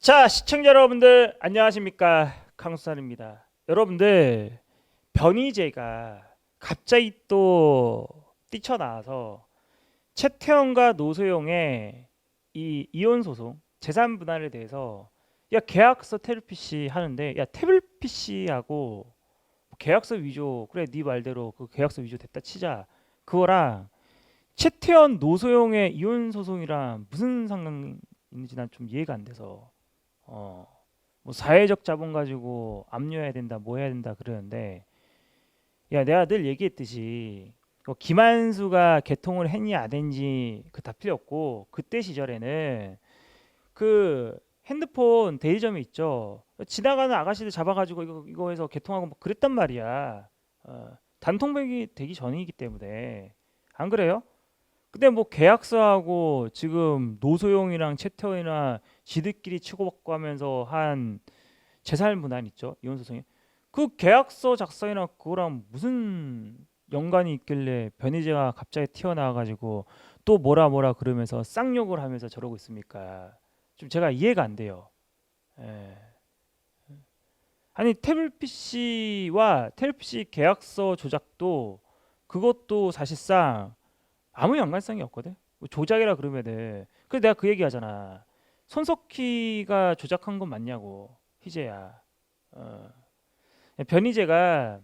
자, 시청자 여러분들 안녕하십니까? 강수산입니다. 여러분들 변희재가 갑자기 또 뛰쳐나와서 최태원과 노소영의 이 이혼 소송 재산 분할에 대해서 야 계약서 태블PC 하는데 야 태블PC하고 계약서 위조 그래 네 말대로 그 계약서 위조 됐다 치자 그거랑 최태원 노소영의 이혼 소송이랑 무슨 상관 있는지 난 좀 이해가 안 돼서 어, 뭐 사회적 자본 가지고 압류해야 된다, 뭐 해야 된다 그러는데 야 내가 늘 얘기했듯이 뭐 김한수가 개통을 했니 안 했니 그 다 필요 없고 그때 시절에는 그 핸드폰 대리점이 있죠. 지나가는 아가씨들 잡아가지고 이거 이거 해서 개통하고 뭐 그랬단 말이야. 어, 단통백이 되기 전이기 때문에. 안 그래요? 근데 뭐 계약서하고 지금 노소영이랑 최태원이랑 지들끼리 치고받고 하면서 한 재산 분할 있죠 이혼 소송이 그 계약서 작성이랑 그거랑 무슨 연관이 있길래 변희재가 갑자기 튀어나와가지고 또 뭐라 뭐라 그러면서 쌍욕을 하면서 저러고 있습니까 좀 제가 이해가 안 돼요 예. 아니 태블 PC와 태블 PC 계약서 조작도 그것도 사실상 아무 연관성이 없거든. 뭐 조작이라 그러면은 그래서 내가 그 얘기 하잖아. 손석희가 조작한 건 맞냐고 희재야. 어. 변희재가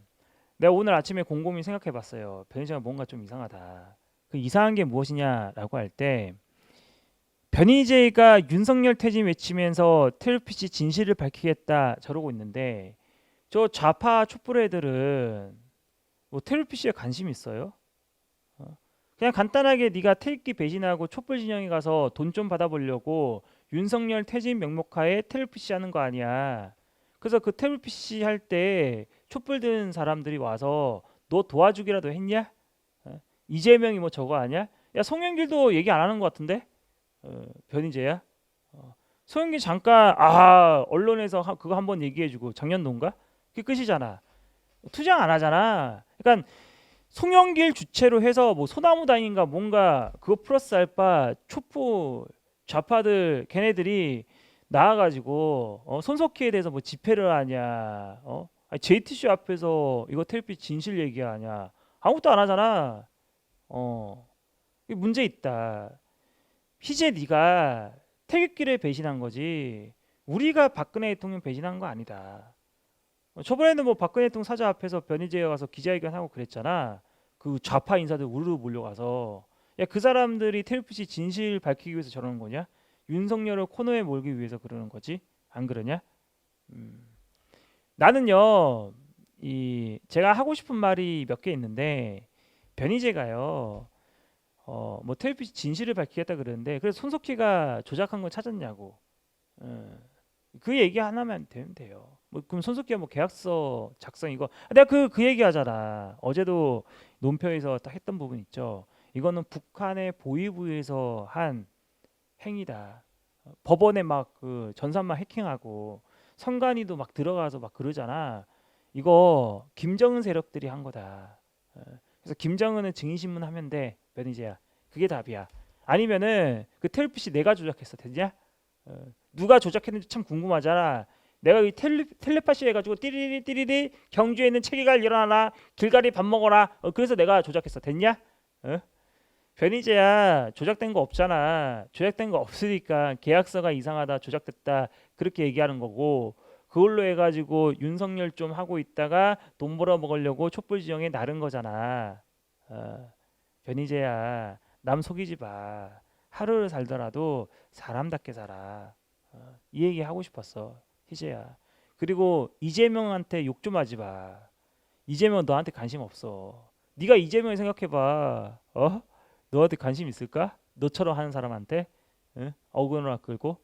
내가 오늘 아침에 곰곰이 생각해봤어요. 변희재가 뭔가 좀 이상하다. 그 이상한 게 무엇이냐라고 할 때 변희재가 윤석열 퇴진 외치면서 텔레피시 진실을 밝히겠다 저러고 있는데 저 좌파 촛불 애들은 뭐 텔레피시에 관심 있어요? 그냥 간단하게 네가 태극기 배신하고 촛불 진영에 가서 돈 좀 받아보려고 윤석열 퇴진 명목하에 텔레피시 하는 거 아니야. 그래서 그 텔레피시 할때 촛불 든 사람들이 와서 너 도와주기라도 했냐? 어? 이재명이 뭐 저거 아니야? 야 송영길도 얘기 안 하는 것 같은데? 어, 변희재야? 어. 송영길 잠깐 아 언론에서 하- 그거 한번 얘기해주고 작년도인가? 그게 끝이잖아. 투쟁 안 하잖아. 그러니까 송영길 주체로 해서 뭐 소나무 다인가 뭔가 그거 플러스 알바 촛불 좌파들 걔네들이 나와가지고 어, 손석희에 대해서 뭐 집회를 하냐 어? 아니, JTC 앞에서 이거 텔피 진실 얘기하냐. 아무것도 안 하잖아. 어 이게 문제 있다. 희재 네가 태극기를 배신한 거지. 우리가 박근혜 대통령 배신한 거 아니다. 어, 저번에는 뭐 박근혜 대통령 사자 앞에서 변희재가 가서 기자회견하고 그랬잖아. 그 좌파 인사들 우르르 몰려가서 야 그 사람들이 텔프시 진실 밝히기 위해서 저러는 거냐? 윤석열을 코너에 몰기 위해서 그러는 거지? 안 그러냐? 음. 나는요 이 제가 하고 싶은 말이 몇 개 있는데 변희재가요 어뭐 텔프시 진실을 밝히겠다 그러는데 그래서 손석희가 조작한 걸 찾았냐고 어, 그 얘기 하나만 되면 돼요. 뭐 그럼 손석희가 뭐 계약서 작성 이거 내가 그그 얘기 하잖아. 어제도 논평에서 딱 했던 부분 있죠. 이거는 북한의 보위부에서 한 행위다. 어, 법원에 막 그 전산만 해킹하고 선관위도 막 들어가서 막 그러잖아. 이거 김정은 세력들이 한 거다. 어, 그래서 김정은은 증인신문 하면 돼. 변희재야. 그게 답이야. 아니면은 그 텔레피시 내가 조작했어. 되냐? 어, 누가 조작했는지 참 궁금하잖아. 내가 이 텔레, 텔레파시 해가지고 띠리리 띠리리 경주에 있는 체계가 일어나라 길가리 밥 먹어라 어, 그래서 내가 조작했어 됐냐? 어? 변희재야 조작된 거 없잖아 조작된 거 없으니까 계약서가 이상하다 조작됐다 그렇게 얘기하는 거고 그걸로 해가지고 윤석열 좀 하고 있다가 돈 벌어 먹으려고 촛불 지형에 나른 거잖아 어, 변희재야 남 속이지 마 하루를 살더라도 사람답게 살아 어, 이 얘기 하고 싶었어 희재야. 그리고 이재명한테 욕 좀 하지 마. 이재명 너한테 관심 없어. 네가 이재명 생각해봐. 어? 너한테 관심 있을까? 너처럼 하는 사람한테 응? 어그로나 끌고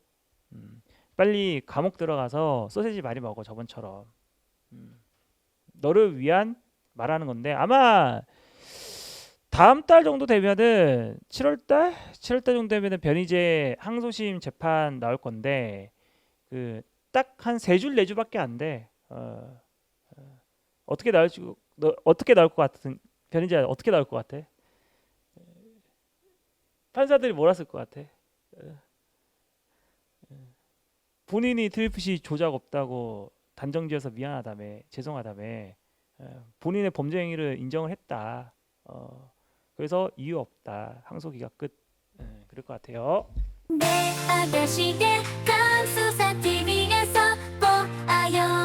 음. 빨리 감옥 들어가서 소세지 많이 먹어 저번처럼. 음. 너를 위한 말하는 건데 아마 다음 달 정도 되면은 7월 달, 7월 달 정도 되면은 변희재 항소심 재판 나올 건데 그 딱 한 세 줄 네 줄밖에 안 돼. 어, 어, 어떻게 나올지 너 어떻게 나올 것 같은 변희재 어떻게 나올 것 같아? 판사들이 몰았을 것 같아. 본인이 트리플C 조작 없다고 단정지어서 미안하다며 죄송하다며 에, 본인의 범죄 행위를 인정을 했다. 어, 그래서 이유 없다. 항소기가 끝. 에, 그럴 것 같아요. 내 아가씨의 감수사 TV에서 보아요